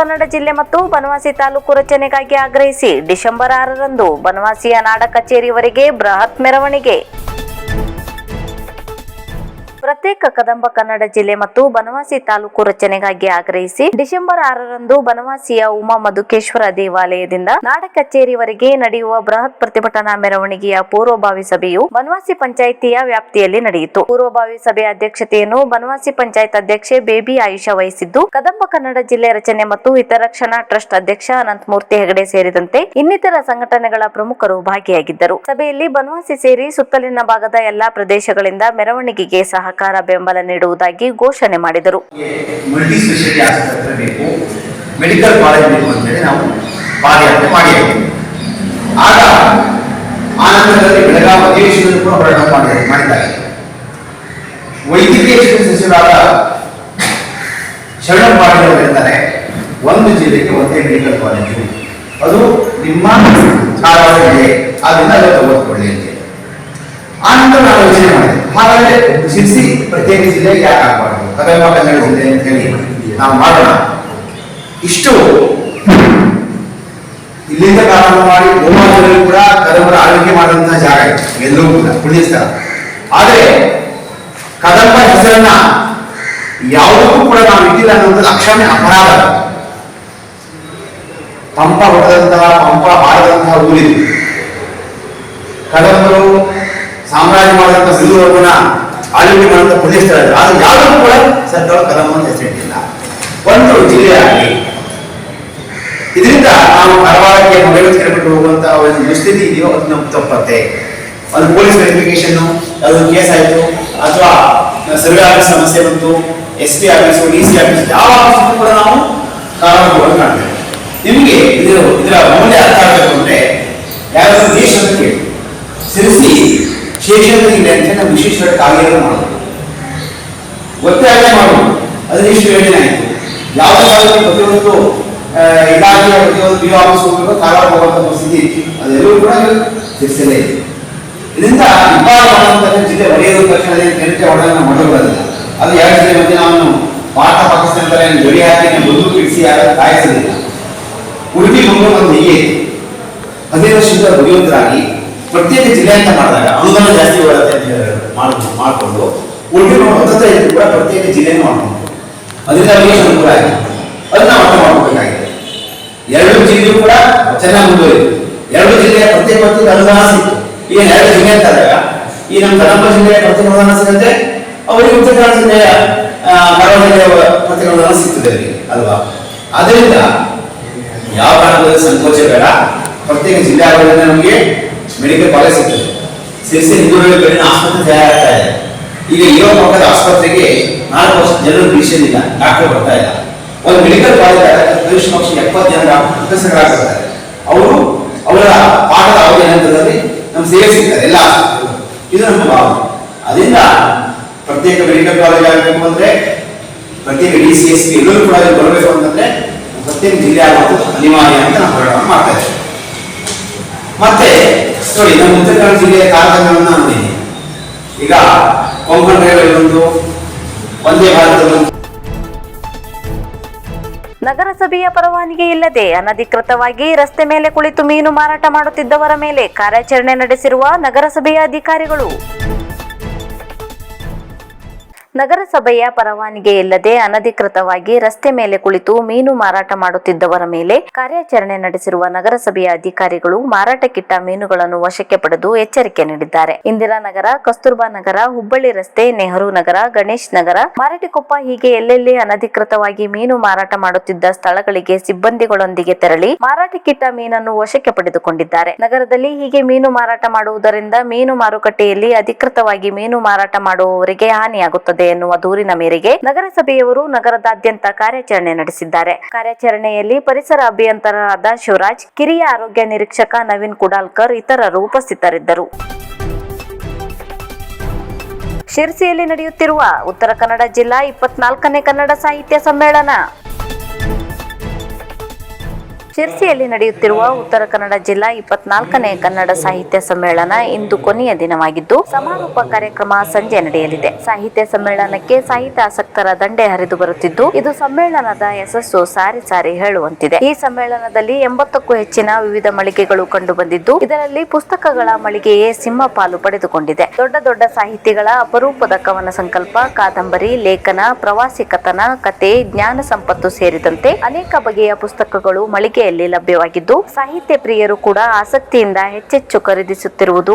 ಕನ್ನಡ ಜಿಲ್ಲೆ ಮತ್ತು ಬನವಾಸಿ ತಾಲೂಕು ರಚನೆಗಾಗಿ ಆಗ್ರಹಿಸಿ ಡಿಸೆಂಬರ್ ಆರರಂದು ಬನವಾಸಿಯ ನಾಡ ಕಚೇರಿವರೆಗೆ ಬೃಹತ್ ಮೆರವಣಿಗೆ. ಪ್ರತ್ಯೇಕ ಕದಂಬ ಕನ್ನಡ ಜಿಲ್ಲೆ ಮತ್ತು ಬನವಾಸಿ ತಾಲೂಕು ರಚನೆಗಾಗಿ ಆಗ್ರಹಿಸಿ ಡಿಸೆಂಬರ್ ಆರರಂದು ಬನವಾಸಿಯ ಉಮಾ ಮಧುಕೇಶ್ವರ ದೇವಾಲಯದಿಂದ ನಾಡ ಕಚೇರಿವರೆಗೆ ನಡೆಯುವ ಬೃಹತ್ ಪ್ರತಿಭಟನಾ ಮೆರವಣಿಗೆಯ ಪೂರ್ವಭಾವಿ ಸಭೆಯು ಬನವಾಸಿ ಪಂಚಾಯಿತಿಯ ವ್ಯಾಪ್ತಿಯಲ್ಲಿ ನಡೆಯಿತು. ಪೂರ್ವಭಾವಿ ಸಭೆಯ ಅಧ್ಯಕ್ಷತೆಯನ್ನು ಬನವಾಸಿ ಪಂಚಾಯತ್ ಅಧ್ಯಕ್ಷೆ ಬೇಬಿ ಆಯುಷ ವಹಿಸಿದ್ದು, ಕದಂಬ ಕನ್ನಡ ಜಿಲ್ಲೆ ರಚನೆ ಮತ್ತು ಹಿತರಕ್ಷಣಾ ಟ್ರಸ್ಟ್ ಅಧ್ಯಕ್ಷ ಅನಂತಮೂರ್ತಿ ಹೆಗಡೆ ಸೇರಿದಂತೆ ಇನ್ನಿತರ ಸಂಘಟನೆಗಳ ಪ್ರಮುಖರು ಭಾಗಿಯಾಗಿದ್ದರು. ಸಭೆಯಲ್ಲಿ ಬನವಾಸಿ ಸೇರಿ ಸುತ್ತಲಿನ ಭಾಗದ ಎಲ್ಲಾ ಪ್ರದೇಶಗಳಿಂದ ಮೆರವಣಿಗೆಗೆ ಸಹಕಾರ ಬೆಂಬಲ ನೀಡುವುದಾಗಿ ಘೋಷಣೆ ಮಾಡಿದರು. ಮೆಡಿಕಲ್ ಕಾಲೇಜ್ ಬೇಕು. ನಾವು ಪಾದಯಾತ್ರೆ ಮಾಡಿದ್ದೇವೆ ಆಗ ಬೆಳಗಾವಿ ಕೂಡ ಮಾಡಿದ್ದಾರೆ. ವೈದ್ಯಕೀಯ ಶಿಕ್ಷಣ ಶರಣ ಒಂದು ಜಿಲ್ಲೆಗೆ ಒಂದೇ ಮೆಡಿಕಲ್ ಕಾಲೇಜು ಅದು ನಿಮ್ಮ ಕಾರವಾರ ಅದನ್ನು ಅದನ್ನ ಅಂತ. ಆ ನಂತರ ನಾವು ಯೋಚನೆ ಮಾಡಿದೆ ಹಾಗಾದ್ರೆ ಶಿರ್ಸಿ ಪ್ರತ್ಯೇಕ ಜಿಲ್ಲೆ ಯಾಕೆ ಆಗಬಾರ್ದು? ಕದಂಬ ಕನ್ನಡ ಜಿಲ್ಲೆ ಅಂತ ಹೇಳಿ ನಾವು ಮಾಡೋಣ. ಇಷ್ಟು. ಇಲ್ಲಿಂದ ಪ್ರಾರಂಭ ಮಾಡಿ ಗೋಮಾದಲ್ಲಿ ಕೂಡ ಕದಂಬರ ಆಳ್ವಿಕೆ ಮಾಡುವಂತಹ ಜಾಗ ಇದೆ. ಎಲ್ಲರೂ ಕೂಡ ಪುಣ್ಯ ಸ್ಥಳ ಆದರೆ ಕದಂಬ ಹೆಸರನ್ನ ಯಾವುದಕ್ಕೂ ಕೂಡ ನಾವು ಇಟ್ಟಿಲ್ಲ ಅನ್ನೋದು ಅಕ್ಷಮ್ಯ ಅಪರಾಧ. ಪಂಪ ಹೊಡೆದಂತಹ, ಪಂಪ ಬಾಳದಂತಹ ಊರಿದು. ಕದಂಬರು ಮಾಡಿದಂಥ ಸಿಂಧುವರ್ಗನ ಆಳ್ವಿಕೆ ಮಾಡುವಂತಹ ಇದೆ. ಆದ್ರೆ ಯಾವುದಕ್ಕೂ ಕೂಡ ಸರ್ಕಾರ ಅಂತ ಹೆಸರಿಟ್ಟಿಲ್ಲ. ಒಂದು ಜಿಲ್ಲೆಯಾಗಿ. ಇದರಿಂದ ನಾವು ಕಾರವಾರಕ್ಕೆ ನಲವತ್ತು ಕಿಲೋಮೀಟರ್ ಹೋಗುವಂತಹ ಒಂದು ದುಸ್ಥಿತಿ ಇದೆಯೋ ಅದು ನಮ್ಗೆ ತಪ್ಪತ್ತೆ. ಒಂದು ಪೊಲೀಸ್ ವೆರಿಫಿಕೇಶನ್ ಅದು ಕೇಸ್ ಆಯಿತು, ಅಥವಾ ಸರ್ವೆ ಆಫೀಸ್ ಸಮಸ್ಯೆ ಬಂತು, S P office D C office ಯಾವ ಆಫೀಸ್ ಕೂಡ ನಾವು ಕಾರವಾರ ಕಾಣ್ತೇವೆ. ನಿಮಗೆ ಇದರ ಇದರ ಮೌಲ್ಯ ಅರ್ಥ ಆಗಬೇಕು ಅಂದ್ರೆ ಯಾರಾದ್ರೂ ದೇಶ ಅಂತ ಕೇಳಿ ಸಿರಿಸಿ ಶೇಷದಲ್ಲಿ ಇದೆ ಅಂತ ನಾವು ವಿಶೇಷವಾಗಿ ಕಾರ್ಯಗಳು ಮಾಡೋದು. ಆಗದೆ ಮಾಡೋದು. ಅದು ಇಷ್ಟು ಯೋಜನೆ ಆಯಿತು ಯಾವುದೇ ಕಾಲದಲ್ಲಿ ಪ್ರತಿಯೊಂದು ಇಲಾಖೆಯ ಪ್ರತಿಯೊಂದು ಬಿ ಆಫೀಸ್ ಹೋಗಬೇಕು ಕಾಲ ಹೋಗುವಂತ ಪರಿಸ್ಥಿತಿ ಅದೆಲ್ಲರೂ ಕೂಡ ತಿಳಿಸಲೇ ಇದೆ. ಇದರಿಂದ ಇಬ್ಬಾಗ ಮಾಡುವಂತಹ ಜಿಲ್ಲೆ ಒಡೆಯೋದು ತಕ್ಷಣ ಜನತೆ ಒಡೆಯನ್ನು ಮಾಡಬಾರದಿಲ್ಲ ಅದು ಎರಡು ಜಿಲ್ಲೆ ಮಧ್ಯೆ ನಾನು ಭಾರತ ಪಾಕಿಸ್ತಾನದಲ್ಲಿ ಗಡಿ ಹಾಕಿ ಬದುಕು ಇಡಿಸಿ ಯಾರು ಕಾಯಿಸಲಿಲ್ಲ ಉಡುಪಿ, ಮಂಗಳೂರು ಒಂದು ಹದಿನೈದು ವರ್ಷದಿಂದ ಬುದ್ಧಿವಂತರಾಗಿ ಪ್ರತ್ಯೇಕ ಜಿಲ್ಲೆ ಅಂತ ಮಾಡಿದಾಗ ಅನುದಾನ ಜಾಸ್ತಿ ಬರುತ್ತೆ ಅಂತ ಹೇಳಿ ಮಾಡಿಕೊಂಡು ಮಾಡ್ಕೊಂಡು ಮಾಡುವಂತ ಹತ್ತತ್ರ ಇದ್ದು ಕೂಡ ಪ್ರತ್ಯೇಕ ಜಿಲ್ಲೆನೂ ಮಾಡ್ಕೊಂಡು ಅದರಿಂದ ಅವರಿಗೆ ಅನುಕೂಲ ಆಗಿದೆ. ಅದನ್ನ ಅರ್ಥ ಮಾಡ್ಕೋಬೇಕಾಗಿದೆ ಎರಡು ಜಿಲ್ಲೆಯೂ ಕೂಡ ಚೆನ್ನಾಗಿ ಮುಂದುವರಿತು ಎರಡು ಜಿಲ್ಲೆಯ ಪ್ರತಿ ಪ್ರತಿ ಅನುದಾನ ಸಿಕ್ತು. ಈಗ ಎರಡು ಜಿಲ್ಲೆ ಅಂತ ಆದಾಗ ಈ ನಮ್ಮ ಕನ್ನಡ ಜಿಲ್ಲೆಯ ಪ್ರತ್ಯೇಕ ಅನುದಾನ ಸಿಗುತ್ತೆ. ಅವರಿಗೆ ಉತ್ತರ ಕನ್ನಡ ಜಿಲ್ಲೆಯ ಕರಾವಳಿ ಜಿಲ್ಲೆಯ ಅಲ್ವಾ? ಅದರಿಂದ ಯಾವ ಕಾರಣದಲ್ಲಿ ಸಂಕೋಚ ಬೇಡ. ಪ್ರತ್ಯೇಕ ಜಿಲ್ಲೆ ಆಗೋದ್ರಿಂದ ನಮಗೆ ಮೆಡಿಕಲ್ ಕಾಲೇಜ್ ಸಿಗ್ತದೆ ಸಿರಿಸಿ ಹಿಂದೂ ಬೆಳ್ಳಿನ ಆಸ್ಪತ್ರೆ ತಯಾರಾಗ್ತಾ ಇದೆ. ಈಗ ಇರೋ ಪಕ್ಕದ ಆಸ್ಪತ್ರೆಗೆ ನಾಲ್ಕು ವರ್ಷ ಜನರು ಇಲ್ಲ ಡಾಕ್ಟರ್ ಬರ್ತಾ ಇಲ್ಲ. ಒಂದು ಮೆಡಿಕಲ್ ಕಾಲೇಜ್ ಕನಿಷ್ಠ ಪಕ್ಷ ಎಪ್ಪತ್ತು ಜನ ಡಾಕ್ಟರ್ ಪ್ರೊಫೆಸರ್ಗಳಾಗ್ತಾರೆ ಅವರು ಅವರ ಪಾಠದ ಅವಧಿ ನಂತರದಲ್ಲಿ ನಮ್ಮ ಸೇವೆ ಸಿಗ್ತಾರೆ ಎಲ್ಲ ಇದು ನಮ್ಮ ಭಾವನೆ. ಅದರಿಂದ ಪ್ರತ್ಯೇಕ ಮೆಡಿಕಲ್ ಕಾಲೇಜ್ ಆಗಬೇಕು ಅಂದ್ರೆ ಪ್ರತ್ಯೇಕ ಡಿ ಸಿ ಎಸ್ ಬರಬೇಕು ಅಂತಂದ್ರೆ ಪ್ರತ್ಯೇಕ ಜಿಲ್ಲೆ ಆಗುವಂಥದ್ದು ಅನಿವಾರ್ಯ ಅಂತ ನಾವು ಹೋರಾಟ ಮಾಡ್ತಾ ಇದ್ದೇವೆ. ಮತ್ತೆ, ನೋಡಿ ನಮ್ಮ ಉತ್ತರ ಕನ್ನಡ ಜಿಲ್ಲೆಯ ಕಾರ್ಯಕ್ರಮಗಳನ್ನು ಅಂದಿದ್ದೀನಿ ಈಗ ಕೊಂಕಣ ರೈಲ್ವೆ ಒಂದು ಒಂದೇ ಭಾರತ ನಗರಸಭೆಯ ಪರವಾನಗಿ ಇಲ್ಲದೆ ಅನಧಿಕೃತವಾಗಿ ರಸ್ತೆ ಮೇಲೆ ಕುಳಿತು ಮೀನು ಮಾರಾಟ ಮಾಡುತ್ತಿದ್ದವರ ಮೇಲೆ ಕಾರ್ಯಾಚರಣೆ ನಡೆಸಿರುವ ನಗರಸಭೆಯ ಅಧಿಕಾರಿಗಳು. ನಗರಸಭೆಯ ಪರವಾನಿಗೆ ಇಲ್ಲದೆ ಅನಧಿಕೃತವಾಗಿ ರಸ್ತೆ ಮೇಲೆ ಕುಳಿತು ಮೀನು ಮಾರಾಟ ಮಾಡುತ್ತಿದ್ದವರ ಮೇಲೆ ಕಾರ್ಯಾಚರಣೆ ನಡೆಸಿರುವ ನಗರಸಭೆಯ ಅಧಿಕಾರಿಗಳು ಮಾರಾಟಕ್ಕಿಟ್ಟ ಮೀನುಗಳನ್ನು ವಶಕ್ಕೆ ಪಡೆದು ಎಚ್ಚರಿಕೆ ನೀಡಿದ್ದಾರೆ. ಇಂದಿರಾನಗರ ಕಸ್ತೂರ್ಬಾ ನಗರ, ಹುಬ್ಬಳ್ಳಿ ರಸ್ತೆ, ನೆಹರು ನಗರ, ಗಣೇಶ್ ನಗರ, ಮಾರಟಿಕೊಪ್ಪ ಹೀಗೆ ಎಲ್ಲೆಲ್ಲಿ ಅನಧಿಕೃತವಾಗಿ ಮೀನು ಮಾರಾಟ ಮಾಡುತ್ತಿದ್ದ ಸ್ಥಳಗಳಿಗೆ ಸಿಬ್ಬಂದಿಗಳೊಂದಿಗೆ ತೆರಳಿ ಮಾರಾಟಕ್ಕಿಟ್ಟ ಮೀನನ್ನು ವಶಕ್ಕೆ ಪಡೆದುಕೊಂಡಿದ್ದಾರೆ. ನಗರದಲ್ಲಿ ಹೀಗೆ ಮೀನು ಮಾರಾಟ ಮಾಡುವುದರಿಂದ ಮೀನು ಮಾರುಕಟ್ಟೆಯಲ್ಲಿ ಅಧಿಕೃತವಾಗಿ ಮೀನು ಮಾರಾಟ ಮಾಡುವವರಿಗೆ ಹಾನಿಯಾಗುತ್ತದೆ. ಎನ್ನುವ ದೂರಿನ ಮೇರೆಗೆ ನಗರಸಭೆಯವರು ನಗರದಾದ್ಯಂತ ಕಾರ್ಯಾಚರಣೆ ನಡೆಸಿದ್ದಾರೆ. ಕಾರ್ಯಾಚರಣೆಯಲ್ಲಿ ಪರಿಸರ ಅಭಿಯಂತರರಾದ ಶಿವರಾಜ್, ಕಿರಿಯ ಆರೋಗ್ಯ ನಿರೀಕ್ಷಕ ನವೀನ್ ಕುಡಾಲ್ಕರ್ ಇತರರು ಉಪಸ್ಥಿತರಿದ್ದರು. ಶಿರ್ಸಿಯಲ್ಲಿ ನಡೆಯುತ್ತಿರುವ ಉತ್ತರ ಕನ್ನಡ ಜಿಲ್ಲಾ ಇಪ್ಪತ್ನಾಲ್ಕನೇ ಕನ್ನಡ ಸಾಹಿತ್ಯ ಸಮ್ಮೇಳನ ಶಿರ್ಸಿಯಲ್ಲಿ ನಡೆಯುತ್ತಿರುವ ಉತ್ತರ ಕನ್ನಡ ಜಿಲ್ಲಾ ಇಪ್ಪತ್ನಾಲ್ಕನೇ ಕನ್ನಡ ಸಾಹಿತ್ಯ ಸಮ್ಮೇಳನ ಇಂದು ಕೊನೆಯ ದಿನವಾಗಿದ್ದು, ಸಮಾರೋಪ ಕಾರ್ಯಕ್ರಮ ಸಂಜೆ ನಡೆಯಲಿದೆ. ಸಾಹಿತ್ಯ ಸಮ್ಮೇಳನಕ್ಕೆ ಸಾಹಿತ್ಯ ಆಸಕ್ತರ ದಂಡೆ ಹರಿದು ಬರುತ್ತಿದ್ದು, ಇದು ಸಮ್ಮೇಳನದ ಯಶಸ್ಸು ಸಾರಿ ಸಾರಿ ಹೇಳುವಂತಿದೆ. ಈ ಸಮ್ಮೇಳನದಲ್ಲಿ ಎಂಬತ್ತಕ್ಕೂ ಹೆಚ್ಚಿನ ವಿವಿಧ ಮಳಿಗೆಗಳು ಕಂಡು ಬಂದಿದ್ದು ಇದರಲ್ಲಿ ಪುಸ್ತಕಗಳ ಮಳಿಗೆಯೇ ಸಿಂಹ ಪಾಲು ಪಡೆದುಕೊಂಡಿದೆ. ದೊಡ್ಡ ದೊಡ್ಡ ಸಾಹಿತಿಗಳ ಅಪರೂಪದ ಕವನ ಸಂಕಲ್ಪ, ಕಾದಂಬರಿ, ಲೇಖನ, ಪ್ರವಾಸಿ ಕಥನ, ಕತೆ, ಜ್ಞಾನ ಸಂಪತ್ತು ಸೇರಿದಂತೆ ಅನೇಕ ಬಗೆಯ ಪುಸ್ತಕಗಳು ಮಳಿಗೆಯಲ್ಲಿ ಲಭ್ಯವಾಗಿದ್ದು ಸಾಹಿತ್ಯ ಪ್ರಿಯರು ಕೂಡ ಆಸಕ್ತಿಯಿಂದ ಹೆಚ್ಚೆಚ್ಚು ಖರೀದಿಸುತ್ತಿರುವುದು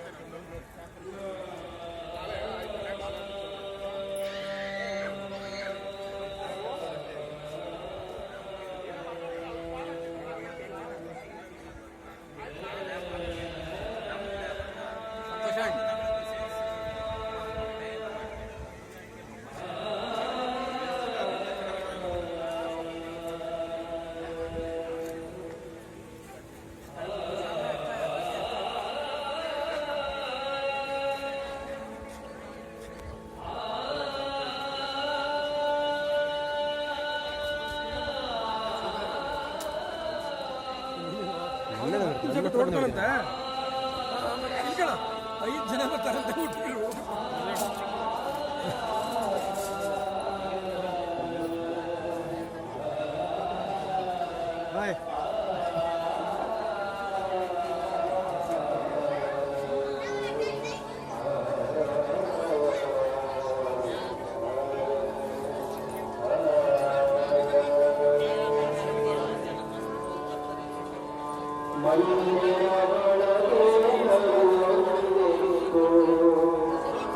Спасибо. ಬರತೊಡಗಿದೆ ನೋಡ್ತಾರಂತೆ ಈಗ ಐದು ಜನ ಬರ್ತಾರಂತೆ ಹುಡುಗರು ಬಾಯ್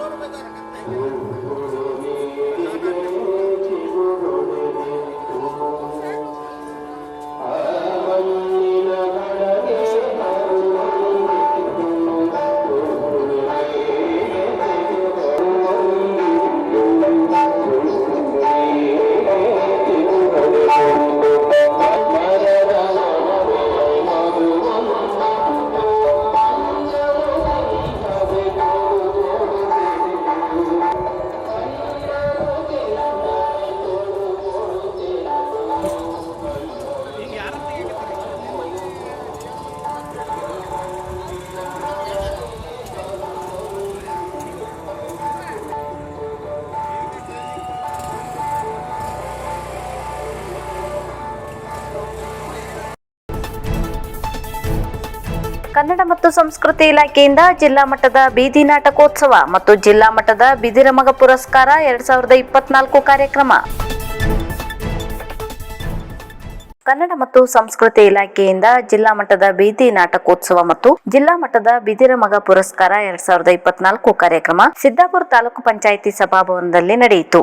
ಒಳಗೆ ಕನ್ನಡ ಮತ್ತು ಸಂಸ್ಕೃತಿ ಇಲಾಖೆಯಿಂದ ಜಿಲ್ಲಾ ಮಟ್ಟದ ಬೀದಿ ನಾಟಕೋತ್ಸವ ಮತ್ತು ಜಿಲ್ಲಾ ಮಟ್ಟದ ಬಿದಿರಮಗ ಪುರಸ್ಕಾರ ಎರಡ್ ಸಾವಿರದ ಇಪ್ಪತ್ನಾಲ್ಕು ಕಾರ್ಯಕ್ರಮ. ಕನ್ನಡ ಮತ್ತು ಸಂಸ್ಕೃತಿ ಇಲಾಖೆಯಿಂದ ಜಿಲ್ಲಾ ಮಟ್ಟದ ಬೀದಿ ನಾಟಕೋತ್ಸವ ಮತ್ತು ಜಿಲ್ಲಾ ಮಟ್ಟದ ಬಿದಿರ ಮಗ ಪುರಸ್ಕಾರ ಎರಡ್ ಸಾವಿರದ ಇಪ್ಪತ್ನಾಲ್ಕು ಕಾರ್ಯಕ್ರಮ ಸಿದ್ದಾಪುರ ತಾಲೂಕು ಪಂಚಾಯಿತಿ ಸಭಾಭವನದಲ್ಲಿ ನಡೆಯಿತು.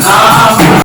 Amen.